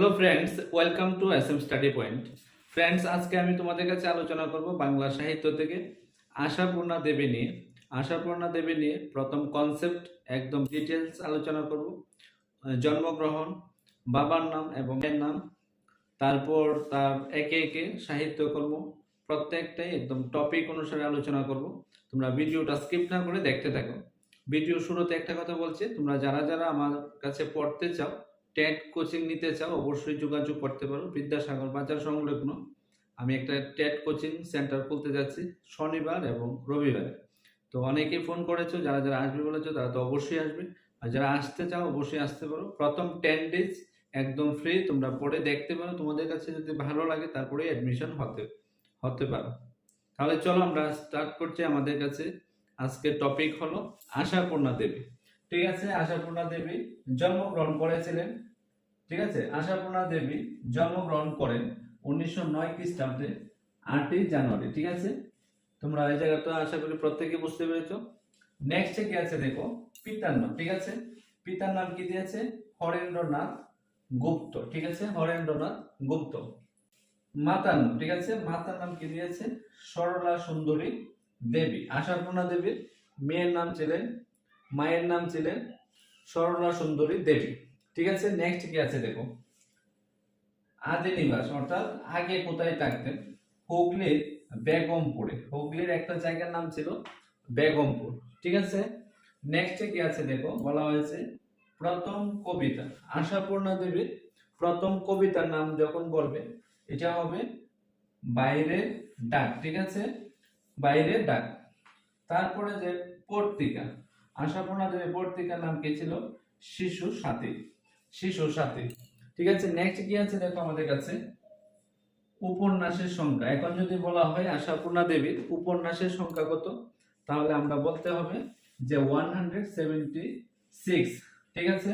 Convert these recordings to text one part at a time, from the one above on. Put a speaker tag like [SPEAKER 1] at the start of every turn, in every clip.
[SPEAKER 1] Hello friends welcome to S M study point friends আজকে আমি তোমাদের কাছে আলোচনা করব বাংলা সাহিত্য থেকে। আশাপূর্ণা দেবী নিয়ে। আশাপূর্ণা দেবী নিয়ে প্রথম কনসেপ্ট একদম ডিটেলস আলোচনা করব। জন্মগ্রহণ, বাবার নাম এবং এর নাম। তারপর তার একে একে সাহিত্যকর্ম প্রত্যেকটাই একদম টপিক অনুসারে আলোচনা করব। তোমরা ভিডিওটা স্কিপ না করে দেখতে থাকো। ভিডিও শুরুতে একটা কথা বলছি, তোমরা যারা যারা আমার কাছে পড়তে চাও টেট কোচিং নিতে চাও, অবশ্যই যোগাযোগ করতে পারো। বিদ্যাসাগর বাজার সংলগ্ন। আমি একটা টেট কোচিং সেন্টার খুলতে যাচ্ছি, শনিবার এবং রবিবার। তো অনেকেই ফোন করেছ, যারা যারা আসবে বলেছ, তারা তো অবশ্যই আসবে। আর যারা আসতে চাও, অবশ্যই আসতে পারো। প্রথম টেন ডেজ একদম ফ্রি তোমরা পড়ে দেখতে পারো। তোমাদের কাছে যদি ভালো লাগে তারপরে অ্যাডমিশন হতে হতে পারো। তাহলে চলো আমরা স্টার্ট করছি। আমাদের কাছে আজকের টপিক হলো, আশাপূর্ণা দেবী। ঠিক আছে, আশাপূর্ণা দেবী জন্মগ্রহণ করেছিলেন। ঠিক আছে, আশাপূর্ণা দেবী জন্মগ্রহণ করেন উনিশশো নয় খ্রিস্টাব্দে, আটই জানুয়ারি। ঠিক আছে? তোমরা এই জায়গাটা আশা করি প্রত্যেকে বুঝতে পেরেছ। নেক্সটে কি আছে দেখো? পিতার নাম। ঠিক আছে? পিতার নাম কি দিয়েছে? হরেন্দ্রনাথ গুপ্ত। ঠিক আছে? হরেন্দ্রনাথ গুপ্ত। মাতার নাম। ঠিক আছে? মাতার নাম কি দিয়েছে? সরলা সুন্দরী দেবী। আশাপূর্ণা দেবীর মেয়ের নাম ছিলেন মায়ের নাম ছিলেন সরলা সুন্দরী দেবী। ঠিক আছে? নেক্সট কি আছে দেখো? আদি নিবাস, অর্থাৎ আগে কোথায় থাকতেন? হুগলির বেগমপুরে। হুগলির একটা জায়গার নাম ছিল বেগমপুর। ঠিক আছে? নেক্সটে কি আছে দেখো? বলা হয়েছে প্রথম কবিতা। আশাপূর্ণা দেবীর প্রথম কবিতার নাম যখন বলবে, এটা হবে বাইরের ডাক। ঠিক আছে? বাইরের ডাক। তারপরে যে পত্রিকা আশাপূর্ণা দেবীর পত্রিকার নাম কি ছিল? শিশু সাথী। শিশু সাথী। ঠিক আছে নেক্সট কি আছে দেখো আমাদের কাছে? উপন্যাসের সংখ্যা। এখন যদি বলা হয় আশাপূর্ণা দেবীর উপন্যাসের সংখ্যা কত? তাহলে আমরা বলতে হবে যে ওয়ান হান্ড্রেড সেভেন্টি সিক্স ঠিক আছে?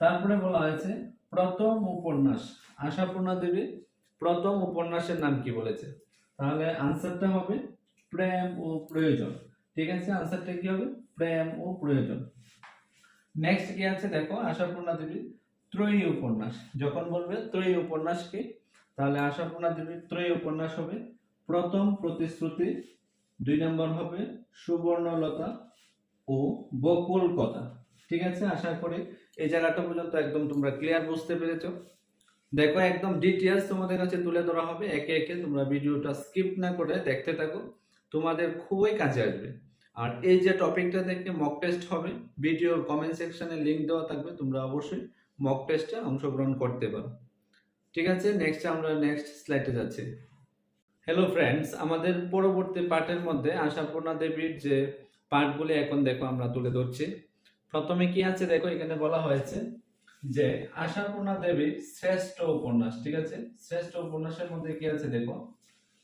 [SPEAKER 1] তারপরে বলা হয়েছে প্রথম উপন্যাস। আশাপূর্ণা দেবীর প্রথম উপন্যাসের নাম কি বলেছে? তাহলে আনসারটা হবে প্রেম ও প্রয়োজন। ঠিক আছে আনসারটা কি হবে? প্রেম ও প্রয়োজন। নেক্সট কি আছে দেখো? আশাপূর্ণা দেবীর ত্রয়ী উপন্যাস। যখন বলবে ত্রয়ী উপন্যাস কি? তাহলে আশাপূর্ণা দেবীর ত্রয়ী উপন্যাস হবে প্রথম প্রতিশ্রুতি, দুই নম্বর হবে সুবর্ণলতা ও বকুল কথা ঠিক আছে? আশা করি এই জায়গাটা পর্যন্ত একদম তোমরা ক্লিয়ার বুঝতে পেরেছ। দেখো, একদম ডিটেলস তোমাদের কাছে তুলে ধরা হবে। একে একে তোমরা ভিডিওটা স্কিপ না করে দেখতে থাকো। তোমাদের খুবই কাজে আসবে। আর এই যে টপিকটা থেকে মক টেস্ট হবে ভিডিওর কমেন্ট সেকশনে লিংক দেওয়া থাকবে, তোমরা অবশ্যই মক টেস্টে অংশগ্রহণ করতে পারো। ঠিক আছে নেক্সট আমরা নেক্সট স্লাইডে যাচ্ছি। হ্যালো ফ্রেন্ডস আমাদের পরবর্তী পার্টের মধ্যে আশাপূর্ণা দেবীর যে পার্টগুলি এখন দেখো আমরা তুলে ধরছি। প্রথমে কি আছে দেখো, এখানে বলা হয়েছে যে আশাপূর্ণা দেবীর শ্রেষ্ঠ উপন্যাস, ঠিক আছে? শ্রেষ্ঠ উপন্যাসের মধ্যে কি আছে দেখো?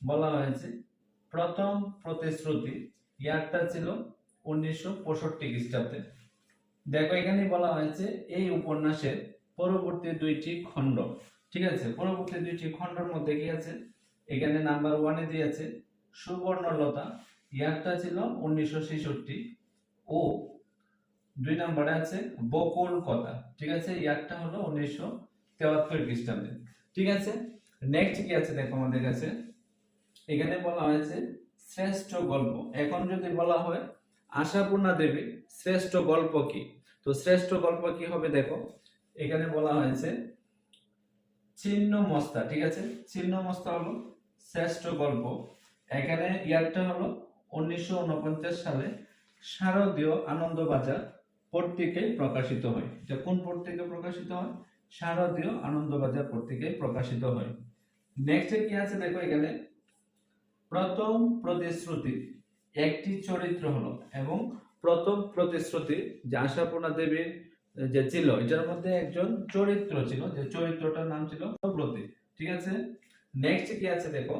[SPEAKER 1] বলা হয়েছে, প্রথম প্রতিশ্রুতি ইয়ারটা ছিল উনিশশো পঁয়ষট্টি খ্রিস্টাব্দে। দেখো এখানে বলা হয়েছে এই উপন্যাসের পরবর্তী দুইটি খণ্ড। ঠিক আছে? পরবর্তী দুইটি খণ্ডের মধ্যে কি আছে? এখানে নাম্বার ওয়ানে দিয়েছে সুবর্ণলতা। ইয়ারটা ছিল উনিশশো ছেষট্টি। ও, দুই নম্বরে আছে বকুল কথা ঠিক আছে? ইয়ারটা হলো উনিশশো তেহাত্তর খ্রিস্টাব্দে। ঠিক আছে? নেক্সট কি আছে দেখো আমাদের কাছে? এখানে বলা হয়েছে শ্রেষ্ঠ গল্প। এখন যদি বলা হয়, আশাপূর্ণা দেবী শ্রেষ্ঠ গল্প কি? তো শ্রেষ্ঠ গল্প কি হবে দেখো, এখানে বলা হয়েছে চিহ্ন মস্তা, ঠিক আছে? চিহ্ন মস্তা হলো শ্রেষ্ঠ গল্প। এখানে ইয়ারটা হলো উনিশশো উনপঞ্চাশ সালে শারদীয় আনন্দবাজার পত্রিকায় প্রকাশিত হয়। এটা কোন পত্রিকায় প্রকাশিত হয়? শারদীয় আনন্দবাজার পত্রিকায় প্রকাশিত হয়। নেক্সট কি আছে দেখো এখানে? প্রথম প্রতিশ্রুতি একটি চরিত্র হলো এবং প্রথম প্রতিশ্রুতি যে আশাপূর্ণা দেবীর যে ছিল, এটার মধ্যে একজন চরিত্র ছিল, যে চরিত্রটার নাম ছিল প্রতি ঠিক আছে? নেক্সট কি আছে দেখো?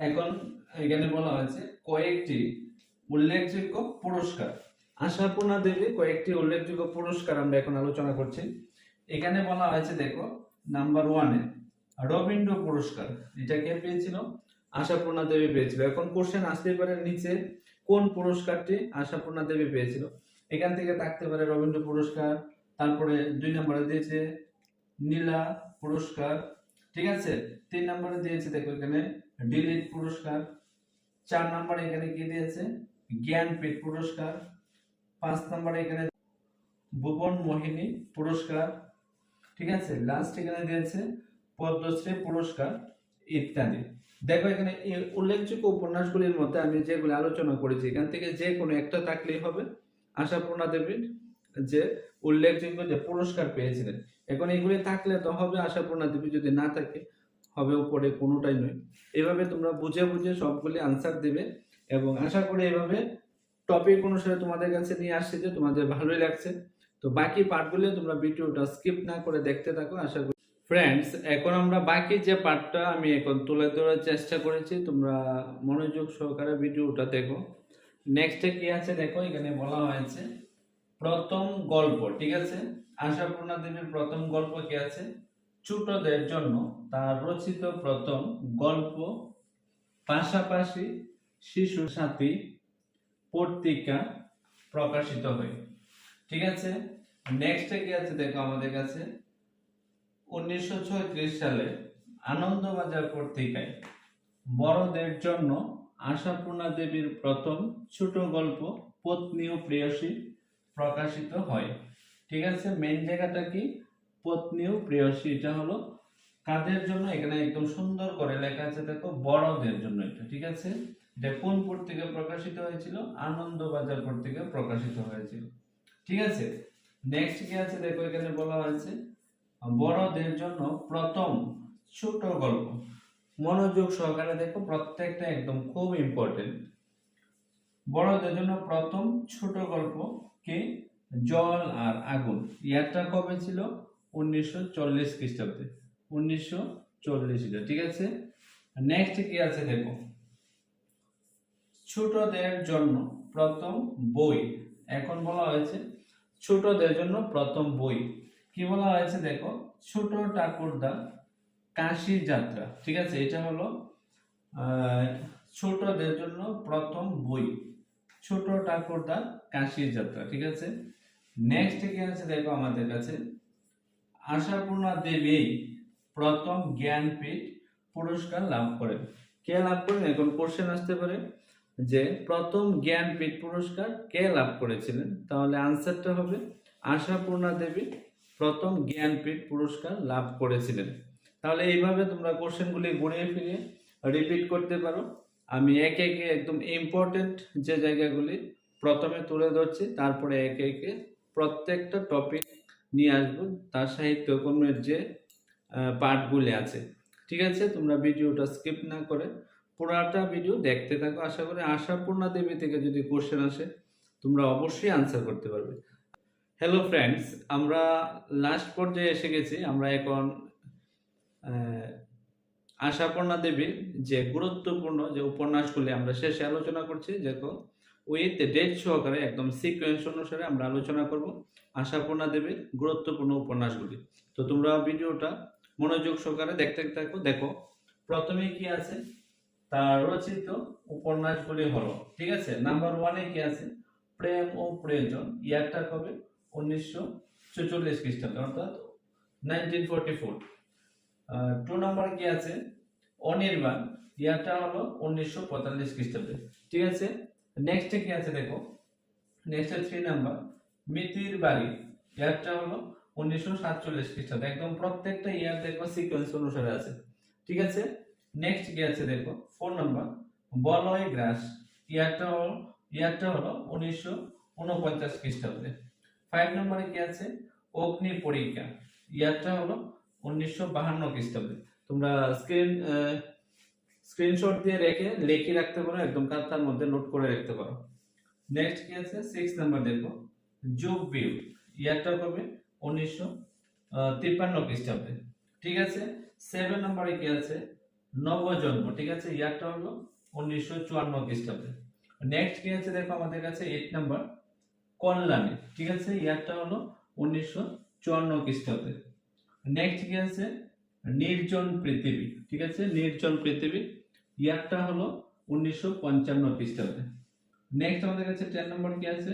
[SPEAKER 1] এখন এখানে বলা হয়েছে কয়েকটি উল্লেখযোগ্য পুরস্কার। আশাপূর্ণা দেবী কয়েকটি উল্লেখযোগ্য পুরস্কার আমরা এখন আলোচনা করছি। এখানে বলা হয়েছে দেখো নাম্বার ওয়ানে রবীন্দ্র পুরস্কার। এটা কে পেয়েছিল? আশাপূর্ণা দেবী পেয়েছিল। এখন কোশ্চেন আসতে পারে নিচে, কোন পুরস্কারটি আশাপূর্ণা দেবী পেয়েছিল? এখান থেকে থাকতে পারে রবীন্দ্র পুরস্কার, তারপরে দুই নম্বরে দিয়েছে নীলা পুরস্কার, ঠিক আছে? তিন নম্বরে দিয়েছে, দেখো এখানে ডিলিট পুরস্কার। চার নম্বরে এখানে কি দিয়েছে? জ্ঞানপীঠ পুরস্কার। পাঁচ নম্বরে এখানে ভুবন মোহিনী পুরস্কার, ঠিক আছে? লাস্ট এখানে দিয়েছে পদ্মশ্রী পুরস্কার, ইত্যাদি। দেখো, এখানে উল্লেখযোগ্য উপন্যাসগুলির মধ্যে আমি যেগুলো আলোচনা করেছি, এখান থেকে যে কোনো একটা থাকলেই হবে। আশাপূর্ণা দেবীর যে উল্লেখযোগ্য যে পুরস্কার পেয়েছিলেন, এখন এগুলি থাকলে তো হবে, আশাপূর্ণা দেবী যদি না থাকে, হবে উপরে কোনোটাই নয়। এভাবে তোমরা বুঝে বুঝে সবগুলি আনসার দেবে এবং আশা করি এভাবে টপিক অনুসারে তোমাদের কাছে নিয়ে আসছে যে তোমাদের ভালোই লাগছে। তো বাকি পার্টগুলো তোমরা ভিডিওটা স্কিপ না করে দেখতে থাকো, আশা করি ফ্রেন্ডস এখন আমরা বাকি যে পার্টটা আমি এখন তুলে ধরার চেষ্টা করেছি, তোমরা মনোযোগ সহকারে ভিডিওটা দেখো। নেক্সটে কি আছে দেখো, এখানে বলা হয়েছে প্রথম গল্প, ঠিক আছে? আশাপূর্ণা দেবীর প্রথম গল্প কি আছে? ছোটদের জন্য তার রচিত প্রথম গল্প। পাশাপাশি শিশু সাথী পত্রিকা প্রকাশিত হয়, ঠিক আছে? নেক্সটে কি আছে দেখো আমাদের কাছে? উনিশশো সালে আনন্দবাজার পত্রিকায় বড়দের জন্য আশাপূর্ণা দেবীর প্রথম ছোট গল্প পত্নী ও প্রেয়সী প্রকাশিত হয়। ঠিক আছে মেন জায়গাটা কি? পত্নী ও প্রেয়সী, এটা হলো কাদের জন্য? এখানে একদম সুন্দর করে লেখা আছে, দেখো, বড়দের জন্য এটা, ঠিক আছে? এটা কোন পত্রিকা প্রকাশিত হয়েছিল? আনন্দবাজার পত্রিকা প্রকাশিত হয়েছিল। ঠিক আছে? নেক্সট কি আছে? দেখো, এখানে বলা হয়েছে বড়দের জন্য প্রথম ছোট গল্প। মনোযোগ সহকারে দেখো, প্রত্যেকটা একদম খুব ইম্পর্টেন্ট বড়দের জন্য প্রথম ছোট গল্প কি? জল আর আগুন। ইয়ারটা কবে ছিল? উনিশশো চল্লিশ খ্রিস্টাব্দে। উনিশশো চল্লিশ ছিল, ঠিক আছে? নেক্সট কি আছে দেখো? ছোটদের জন্য প্রথম বই। এখন বলা হয়েছে ছোটদের জন্য প্রথম বই। কি বলা হয়েছে দেখো? ছোট ঠাকুরদা কাশি যাত্রা। ঠিক আছে? এটা হলো ছোটদের জন্য প্রথম বই। ছোট ঠাকুরদা কাশি যাত্রা। ঠিক আছে? নেক্সট কি আছে দেখো আমাদের কাছে? আশাপূর্ণা দেবী প্রথম জ্ঞানপীঠ পুরস্কার লাভ করেন। কে লাভ করেন? এখন কোশ্চেন আসতে পারে যে প্রথম জ্ঞানপীঠ পুরস্কার কে লাভ করেছিলেন? তাহলে আনসারটা হবে আশাপূর্ণা দেবী প্রথম জ্ঞানপীঠ পুরস্কার লাভ করেছিলেন। তাহলে এইভাবে তোমরা কোশ্চেনগুলি ঘুরিয়ে ফিরিয়ে রিপিট করতে পারো। আমি একে একে একদম ইম্পর্টেন্ট যে জায়গাগুলি প্রথমে তুলে ধরছি, তারপরে একে একে প্রত্যেকটা টপিক নিয়ে আসব, তার সাহিত্যকর্মের যে পার্টগুলি আছে। ঠিক আছে? তোমরা ভিডিওটা স্কিপ না করে পুরাটা ভিডিও দেখতে থাকো। আশা করি আশাপূর্ণা দেবী থেকে যদি কোশ্চেন আসে, তোমরা অবশ্যই আনসার করতে পারবে। হ্যালো ফ্রেন্ডস আমরা লাস্ট পর্যায়ে এসে গেছি। আমরা এখন আশাপূর্ণা দেবীর যে গুরুত্বপূর্ণ যে উপন্যাসগুলি আমরা শেষে আলোচনা করছি, দেখো উইথ ডেট সহকারে, একদম সিকোয়েন্স অনুসারে আমরা আলোচনা করব আশাপূর্ণা দেবীর গুরুত্বপূর্ণ উপন্যাসগুলি। তো তোমরা ভিডিওটা মনোযোগ সহকারে দেখতে থাকো। দেখো প্রথমে কি আছে? তার রচিত উপন্যাসগুলি হলো, ঠিক আছে? নাম্বার ওয়ানে কি আছে? প্রেম ও প্রয়োজন। ইয়ারটা কবে? উনিশশো ছেচল্লিশ খ্রিস্টাব্দ, অর্থাৎ nineteen forty four two number কি আছে? অনির্বাণ, ইয়ারটা হলো উনিশশো পঁয়তাল্লিশ খ্রিস্টাব্দে। ঠিক আছে? নেক্সটে কি আছে দেখো? নেক্সটে থ্রি নাম্বার মিতির বাড়ি, ইয়ারটা হলো উনিশশো সাতচল্লিশ খ্রিস্টাব্দে। একদম প্রত্যেকটা ইয়ার দেখো সিকোয়েন্স অনুসারে আছে। ঠিক আছে? নেক্সট কি আছে দেখো? ফোর নাম্বার বলয় গ্রাস, ইয়ারটা হলো ইয়ারটা হলো উনিশশো উনপঞ্চাশ খ্রিস্টাব্দে। ফাইভ নম্বরে কি আছে? অগ্নি পরীক্ষা। ইয়ারটা হলো উনিশশো বাহান্ন খ্রিস্টাব্দে। তোমরা স্ক্রিন স্ক্রিনশট দিয়ে রেখে লিখে রাখতে পারো, একদম খাতার মধ্যে নোট করে রাখতে পারো। নেক্সট কি আছে? সিক্স নাম্বার দেখো যোগ বিয়োগ। ইয়ারটা কবে উনিশশো তিপ্পান্ন খ্রিস্টাব্দে। ঠিক আছে? সেভেন নম্বরে কি আছে? নবজন্ম। ঠিক আছে? ইয়ারটা হলো উনিশশো চুয়ান্ন খ্রিস্টাব্দে। নেক্সট কি আছে? দেখো আমাদের কাছে এইট নাম্বার কল্যাণী। ঠিক আছে? ইয়ারটা হলো উনিশশো চুয়ান্ন খ্রিস্টাব্দে। নেক্সট কি আছে? নির্জন পৃথিবী। ঠিক আছে? নির্জন পৃথিবী। ইয়ারটা হলো উনিশশো পঞ্চান্ন খ্রিস্টাব্দে। নেক্সট আমাদের কাছে টেন নম্বর কি আছে?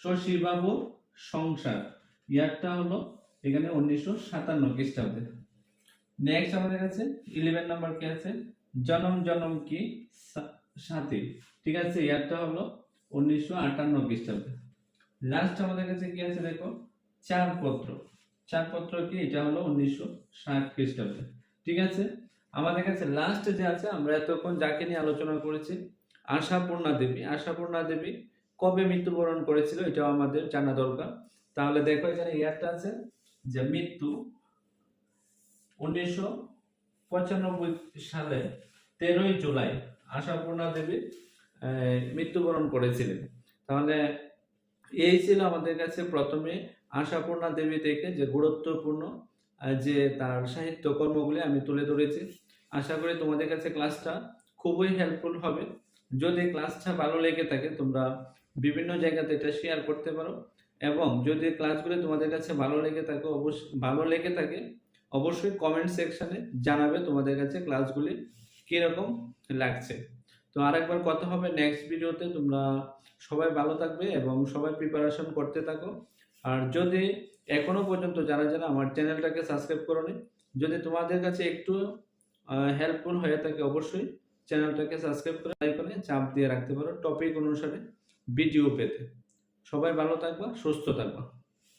[SPEAKER 1] শশীবাবু সংসার। ইয়ারটা হলো এখানে উনিশশো সাতান্ন খ্রিস্টাব্দে। নেক্সট আমাদের কাছে ইলেভেন নাম্বার কি আছে? জনম জনম কি সাথী। ঠিক আছে? ইয়ারটা হলো উনিশশো আটান্ন খ্রিস্টাব্দে। লাস্ট আমাদের কাছে কি আছে দেখো? চার পত্র চার পত্র কি? এটা হলো উনিশশো ষাট খ্রিস্টাব্দে। ঠিক আছে? আমাদের কাছে লাস্ট যে আছে, আমরা এতক্ষণ যাকে নিয়ে আলোচনা করেছি, আশাপূর্ণা দেবী। আশাপূর্ণা দেবী কবে মৃত্যুবরণ করেছিল? এটাও আমাদের জানা দরকার। তাহলে দেখো, এখানে ইয়ারটা আছে যে মৃত্যু উনিশশো পঁচানব্বই সালে তেরোই জুলাই। আশাপূর্ণা দেবী মৃত্যুবরণ করেছিলেন। তাহলে এই ছিল আমাদের কাছে প্রথমে আশাপূর্ণা দেবী থেকে যে গুরুত্বপূর্ণ যে তার সাহিত্য কর্মগুলি আমি তুলে ধরেছি। আশা করি তোমাদের কাছে ক্লাসটা খুবই হেল্পফুল হবে। যদি ক্লাসটা ভালো লেগে থাকে, তোমরা বিভিন্ন জায়গাতে এটা শেয়ার করতে পারো। এবং যদি ক্লাসগুলি তোমাদের কাছে ভালো লেগে থাকে অবশ্যই ভালো লেগে থাকে, অবশ্যই কমেন্ট সেকশনে জানাবে তোমাদের কাছে ক্লাসগুলি কীরকম লাগছে। তো আরেকবার কথা হবে নেক্সট ভিডিওতে তোমরা সবাই ভালো থাকবে এবং সবাই প্রিপারেশন করতে থাকো। আর যদি এখনও পর্যন্ত যারা যারা আমার চ্যানেলটাকে সাবস্ক্রাইব করোনি, যদি তোমাদের কাছে একটু হেল্পফুল হয়ে থাকে অবশ্যই চ্যানেলটাকে সাবস্ক্রাইব করে চাপ দিয়ে রাখতে পারো। টপিক অনুসারে ভিডিও পেতে। সবাই ভালো থাকবা, সুস্থ থাকবা।